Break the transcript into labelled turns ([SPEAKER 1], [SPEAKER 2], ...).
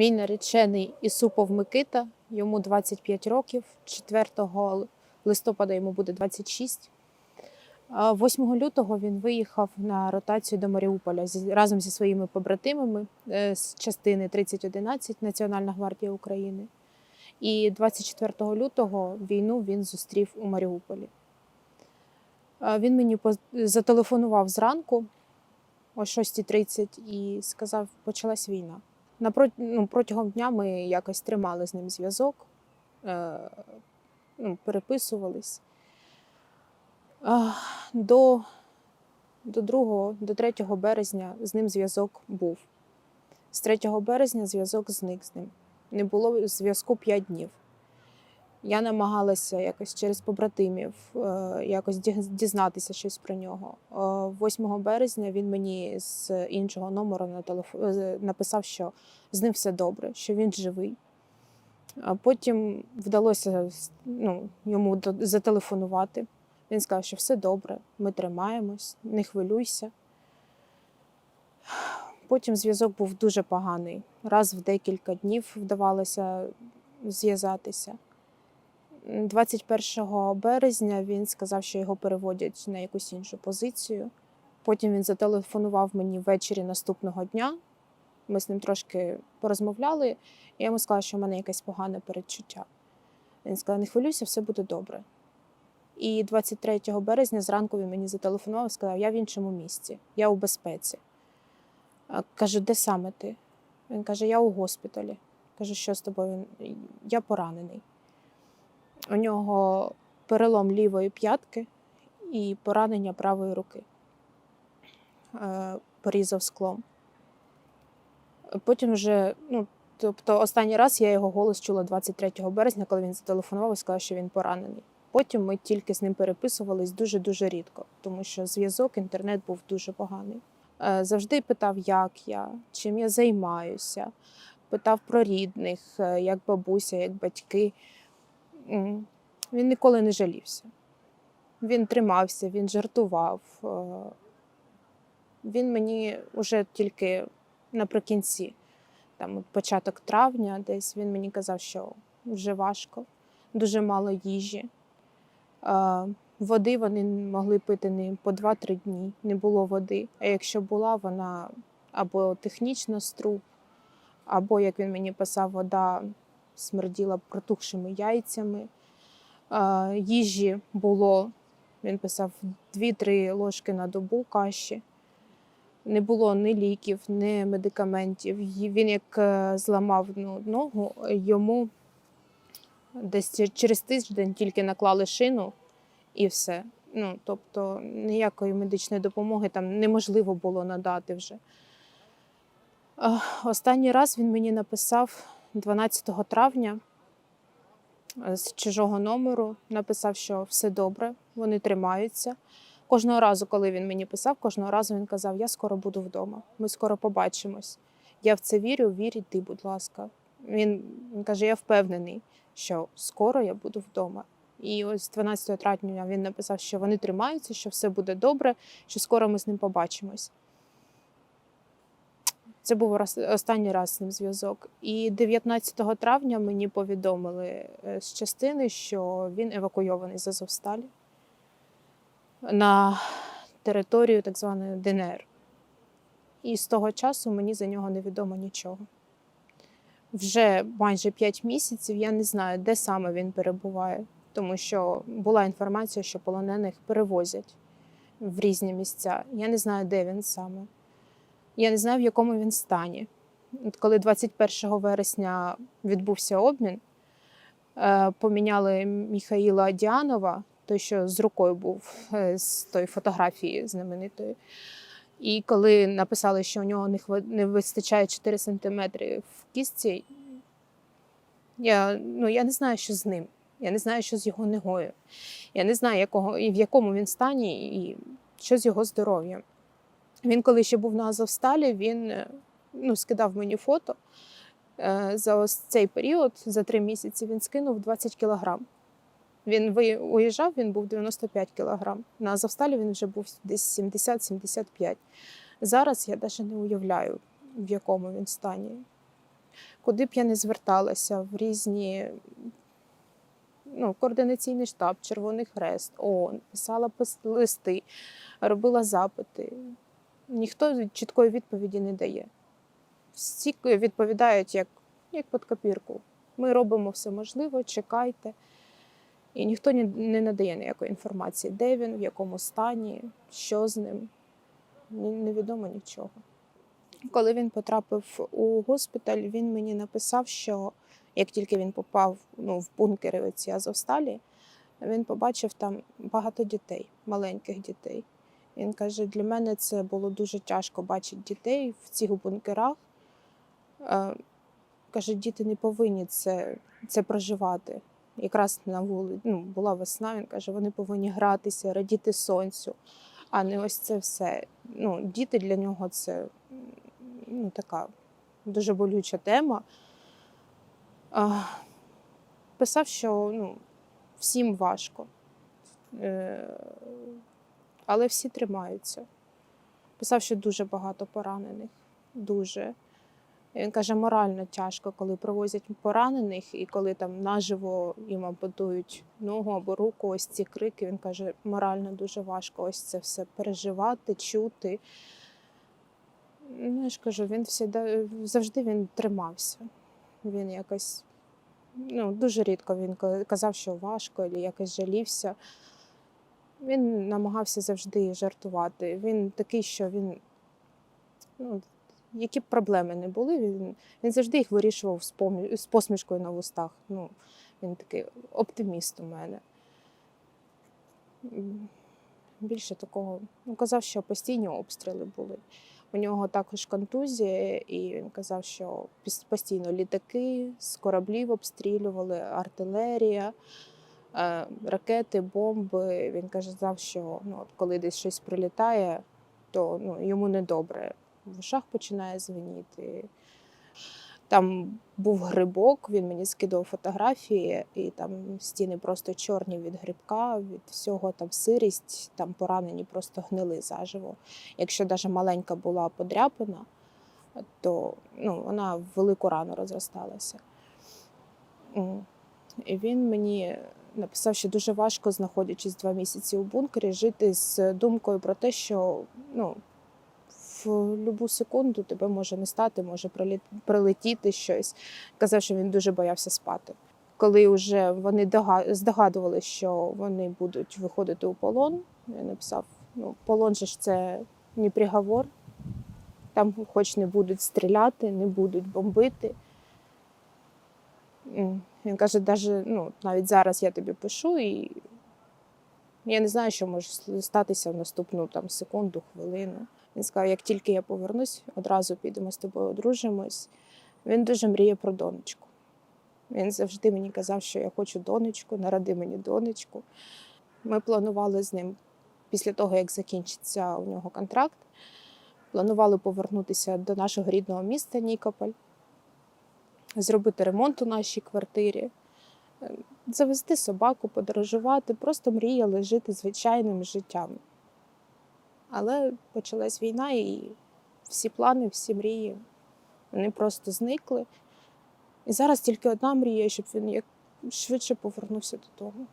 [SPEAKER 1] Мій наречений Ісупов Микита, йому 25 років, 4 листопада йому буде 26. 8 лютого він виїхав на ротацію до Маріуполя разом зі своїми побратимами е, з частини 3011 Національна гвардія України. І 24 лютого війну він зустрів у Маріуполі. Він мені зателефонував зранку о 6.30 і сказав, почалась війна. Напрот... Ну, протягом дня ми якось тримали з ним зв'язок, е... ну, переписувались. Е... До, до 2, до 3 березня з ним зв'язок був. З 3 березня зв'язок зник з ним. Не було зв'язку 5 днів. Я намагалася якось через побратимів е, якось дізнатися щось про нього. Е, 8 березня він мені з іншого номеру на телеф... е, написав, що з ним все добре, що він живий. А потім вдалося ну, йому зателефонувати. Він сказав, що все добре, ми тримаємось, не хвилюйся. Потім зв'язок був дуже поганий. Раз в декілька днів вдавалося зв'язатися. 21 березня він сказав, що його переводять на якусь іншу позицію. Потім він зателефонував мені ввечері наступного дня. Ми з ним трошки порозмовляли, і я йому сказала, що в мене якесь погане передчуття. Він сказав: не хвилюйся, все буде добре. І 23 березня зранку він мені зателефонував і сказав, я в іншому місці, я у безпеці. Кажу, де саме ти? Він каже, я у госпіталі. Кажу, що з тобою? Я поранений. У нього перелом лівої п'ятки і поранення правої руки. Е, Порізав склом. Потім вже, ну, тобто, останній раз я його голос чула 23 березня, коли він зателефонував і сказав, що він поранений. Потім ми тільки з ним переписувались дуже-дуже рідко, тому що зв'язок, інтернет був дуже поганий. Е, Завжди питав, як я, чим я займаюся, питав про рідних, е, як бабуся, як батьки. Він ніколи не жалівся. Він тримався, він жартував. Е, Він мені вже тільки наприкінці, там, початок травня, десь він мені казав, що вже важко, дуже мало їжі. Е, Води вони могли пити не по 2-3 дні, не було води. А якщо була, вона або технічно струб, або, як він мені писав, вода смерділа протухшими яйцями. Їжі було, він писав, 2-3 ложки на добу каші. Не було ні ліків, ні медикаментів. Він як е, зламав ну, ногу, йому десь через тиждень тільки наклали шину і все. Ну, тобто ніякої медичної допомоги там неможливо було надати вже. Останній раз він мені написав 12 травня е, з чужого номеру, написав, що все добре, вони тримаються. Кожного разу, коли він мені писав, кожного разу він казав: Я скоро буду вдома, ми скоро побачимось. Я в це вірю, вір і ти, будь ласка. Він, він каже: Я впевнений, що скоро я буду вдома. І ось 12 травня він написав, що вони тримаються, що все буде добре, що скоро ми з ним побачимось. Це був останній раз з ним зв'язок. І 19 травня мені повідомили е, з частини, що він евакуйований з Азовсталі на територію так званої ДНР. І з того часу мені за нього невідомо нічого. Вже майже 5 місяців я не знаю, де саме він перебуває, тому що була інформація, що полонених перевозять в різні місця. Я не знаю, де він саме. Я не знаю, в якому він стані. От коли 21 вересня відбувся обмін, е, поміняли Міхаїла Діанова, той, що з рукою був е, з тої фотографії знаменитої. І коли написали, що у нього не, вистачає 4 сантиметри в кістці, я, ну, я не знаю, що з ним. Я не знаю, що з його ногою. Я не знаю, якого, і в якому він стані, і що з його здоров'ям. Він, коли ще був на Азовсталі, він е, ну, скидав мені фото. Е, За ось цей період, за три місяці, він скинув 20 кілограм. Він уїжджав, він був 95 кілограм. На Азовсталі він вже був десь 70-75. Зараз я навіть не уявляю, в якому він стані. Куди б я не зверталася в різні ну, координаційний штаб, Червоний Хрест, ООН, писала листи, робила запити. Ніхто чіткої відповіді не дає. Всі відповідають як, як під копірку. Ми робимо все можливе, чекайте. І ніхто ні- не надає ніякої інформації, де він, в якому стані, що з ним. Невідомо нічого. Коли він потрапив у госпіталь, він мені написав, що як тільки він попав ну, в бункери оці Азовсталі, він побачив там багато дітей, маленьких дітей. Він каже: для мене це було дуже тяжко бачити дітей в цих бункерах. Е, Каже, діти не повинні це, це проживати. Якраз на вулиці ну, була весна, він каже, вони повинні гратися, радіти сонцю, а не ось це все. Ну, діти для нього це ну, така дуже болюча тема. А, писав, що ну, всім важко, е, але всі тримаються. Писав, що дуже багато поранених. Дуже. Він каже, морально тяжко, коли привозять поранених, і коли там наживо їм ампутують ногу або руку, ось ці крики. Він каже, морально дуже важко ось це все переживати, чути. Ну, я ж кажу, він всіда, завжди він тримався. Він якось ну, дуже рідко він казав, що важко, або якось жалівся. Він намагався завжди жартувати. Він такий, що він, ну, які б проблеми не були, він, він завжди їх вирішував з, помі- з посмішкою на вустах. Ну, він такий оптиміст у мене. Більше такого, ну, казав, що постійні обстріли були. У нього також контузія, і він казав, що постійно літаки з кораблів обстрілювали, артилерія, ракети, бомби. Він казав, що ну, от коли десь щось прилітає, то ну, йому недобре. В ушах починає звеніти. Там був грибок, він мені скидав фотографії, і там стіни просто чорні від грибка, від всього там сирість, там поранені просто гнили заживо. Якщо навіть маленька була подряпина, то ну, вона в велику рану розросталася. І він мені написав, що дуже важко, знаходячись два місяці у бункері, жити з думкою про те, що ну, в будь-яку секунду тебе може не стати, може прилетіти щось. Казав, що він дуже боявся спати. Коли вже вони здогадували, що вони будуть виходити у полон, я написав: ну, полон же ж це не приговор. Там хоч не будуть стріляти, не будуть бомбити. Він каже, даже, ну, навіть зараз я тобі пишу, і я не знаю, що може статися в наступну там, секунду, хвилину. Він сказав, як тільки я повернусь, одразу підемо з тобою одружимось. Він дуже мріє про донечку. Він завжди мені казав, що я хочу донечку, народи мені донечку. Ми планували з ним після того, як закінчиться у нього контракт, планували повернутися до нашого рідного міста Нікополь, зробити ремонт у нашій квартирі, е, завести собаку, подорожувати, просто мріяли жити звичайним життям. Але почалась війна, і всі плани, всі мрії вони просто зникли. І зараз тільки одна мрія, щоб він як швидше повернувся додому.